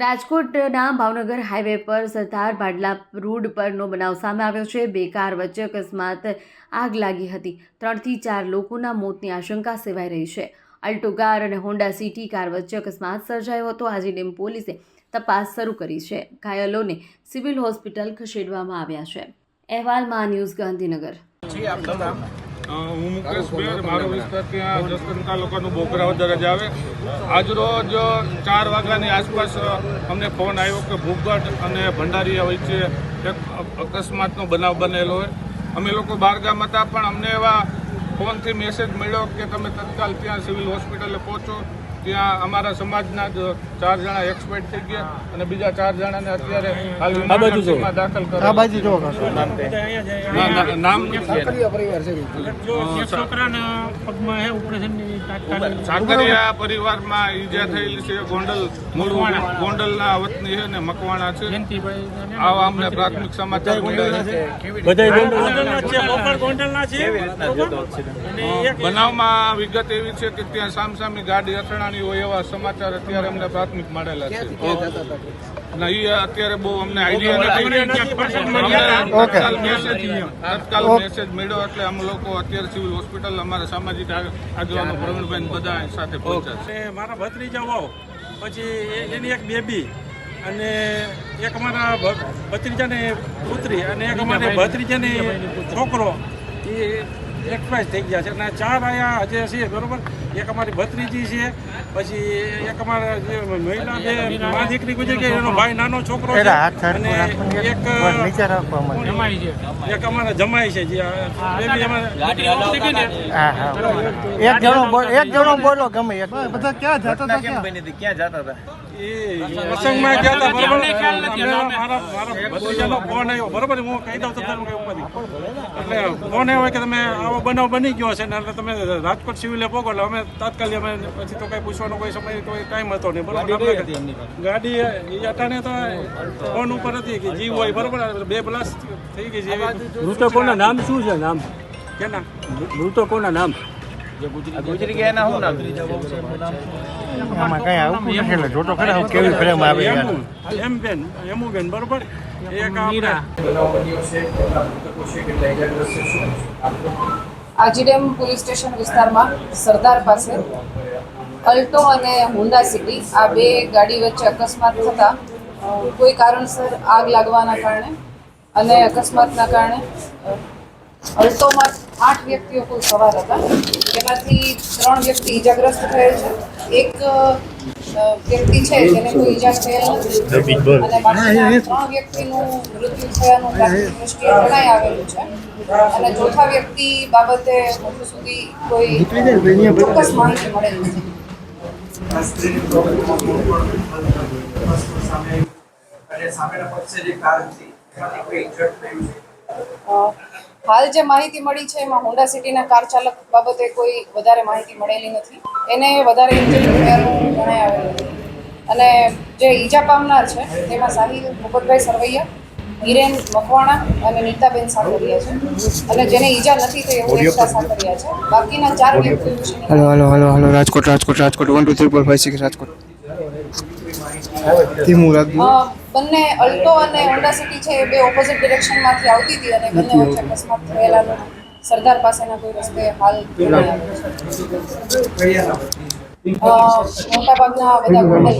રાજકોટના ભાવનગર હાઈવે પર સરદાર ભાડલા રોડ પરનો બનાવ સામે આવ્યો છે. બે કાર વચ્ચે અકસ્માત આગ લાગી હતી. ત્રણથી ચાર લોકોના મોતની આશંકા સેવાઈ રહી છે. અલ્ટો કાર અને હોન્ડા સિટી કાર વચ્ચે અકસ્માત સર્જાયો હતો. આજે ડેમ પોલીસે તપાસ શરૂ કરી છે. ઘાયલોને સિવિલ હોસ્પિટલ ખસેડવામાં આવ્યા છે. અહેવાલમાં ન્યૂઝ ગાંધીનગર. હું મુકેશ બેર મારો વિસ્તાર ત્યાં જસદણ તાલુકાનું બોકરાવદર જ આવે. આજરોજ ચાર વાગ્યાની આસપાસ અમને ફોન આવ્યો કે ભૂગઢ અને ભંડારીયા વચ્ચે એક અકસ્માતનો બનાવ બનેલો હોય. અમે લોકો બહારગામ હતા પણ અમને એવા ફોનથી મેસેજ મળ્યો કે તમે તત્કાલ ત્યાં સિવિલ હોસ્પિટલે પહોંચો. ત્યાં અમારા સમાજના જ ચાર જણા એક્સપર્ટ થઈ ગયા અને બીજા ચાર જણાને અત્યારે હાલ યુનિવર્સિટીમાં દાખલ કરો બાજુ જો નામ નથી છોકરાના પગમાં હે ઓપરેશનની તાત્કાલિક સાકરિયા પરિવારમાં ઈજા થયેલી છે ગોંડલ મૂળ ગોંડલના વતની છે ને મકવાણા છે. આવા અમને પ્રાથમિક સમાચાર ગોંડલના છે. બનાવમાં વિગત એવી છે કે ત્યાં સામસામી ગાડી અથડાણી હોય એવા સમાચાર અત્યારે અમને પ્રાથમિક મળેલા છે. ના એ અત્યારે બહુ અમને આઈડિયા નથી. તત્કાલ મેસેજ મળ્યો. એટલે અમે લોકો અત્યારે સિવિલ હોસ્પિટલ અમારા સામાજિક આગ- આગેવાનો પ્રવીણભાઈ બધા સાથે પહોંચ્યા મારા ભત્રીજાઓ પછી એ- એની એક બેબી અને એક અમારા ભત્રીજાની પુત્રી અને એક અમારે ભત્રીજાની છોકરો એ એક્સપાયર થઈ ગયા છે. અને ચાર આયા હજે છે બરોબર? એક અમારી ભત્રીજી છે પછી એક અમારા જે મહિલા બે મા દીકરી ગુજરી ગઈ એનો ભાઈ નાનો છોકરો છે અને એક નીચે રાખવા છે. એક અમારા જમાઈ છે જે આ બેબી અમારે દીકરી હતી. ને હા હા. એક જણો એક જણો બોલો ગમે એક. બધા ક્યાં જતા હતા ક્યાં? એ પ્રસંગમાં ગયા હતા બરોબર? મારા મારા ભત્રીજાનો ફોન આવ્યો બરોબર? હું કહી દઉં તો ઉપરથી. એટલે ફોન આવ્યો કે તમે આવો બનાવ બની ગયો છે ને એટલે તમે રાજકોટ સિવિલે પોગો એટલે અમે તાત્કાલિક અમે પછી તો કઈ પૂછવાનો કોઈ સમય કોઈ ટાઈમ હતો નહીં બરોબર? ગાડી અટાણે તો ફોન ઉપર હતી કે જીવ હોય બરોબર? બે બ્લાસ્ટ થઈ ગઈ છે મૃતકોના નામ શું છે નામ? કેના મૃતકોના નામ. આમાં કઈ આવું એટલે જોતો ખરા કેવી ફ્રેમ આવે એમ બેન એમુ બેન બરોબર? એક આપણે આજીડેમ પોલીસ સ્ટેશન વિસ્તારમાં સરદાર પાસે અલ્ટો અને હોન્ડા સિટી આ બે ગાડી વચ્ચે અકસ્માત થતા કોઈ કારણસર આગ લાગવાના કારણે અને અકસ્માતના કારણે અલ્ટોમાં આઠ વ્યક્તિઓ કોઈ સવાર હતા. તેમાંથી ત્રણ વ્યક્તિ ઈજાગ્રસ્ત થયેલ છે. એક વ્યક્તિ છે જેને કોઈ ઈજા થયેલ નથી. અને બાકીના ત્રણ વ્યક્તિનું મૃત્યુ થયાનું પ્રાથમિક દ્રષ્ટિએ જણાઈ આવેલું છે. અને ચોથા વ્યક્તિ બાબતે હજુ સુધી કોઈ ચોક્કસ માહિતી મળેલ નથી સામેના પક્ષે જે કાર હતી એમાંથી કોઈ ઇન્જર્ડ થયું છે? હાલ જે માહિતી મળી છે એમાં હોન્ડા સિટીના કાર ચાલક બાબતે કોઈ વધારે માહિતી મળેલી નથી. એને વધારે ઇન્જરી થયાનું જણાઈ આવેલું નથી. અને જે ઈજા પામનાર છે તેમાં સાહિલ મુકુટભાઈ સરવૈયા હિરેન મકવાણા અને નીતાબેન સાકરિયા છે. અને જેને ઈજા નથી થઈ એવું એકતા સાકરિયા છે. બાકીના ચાર વ્યક્તિઓ hello hello hello Rajkot Rajkot Rajkot one two three four five six Rajkot. રાખજો બંને અલ્ટો અને હોન્ડા સિટી છે એ બે ઓપોઝિટ ડિરેક્શનમાંથી આવતી હતી અને બંને વચ્ચે અકસ્માત થયેલાનું સરદાર પાસેના કોઈ રસ્તે હાલ મોટાભાગના બધા.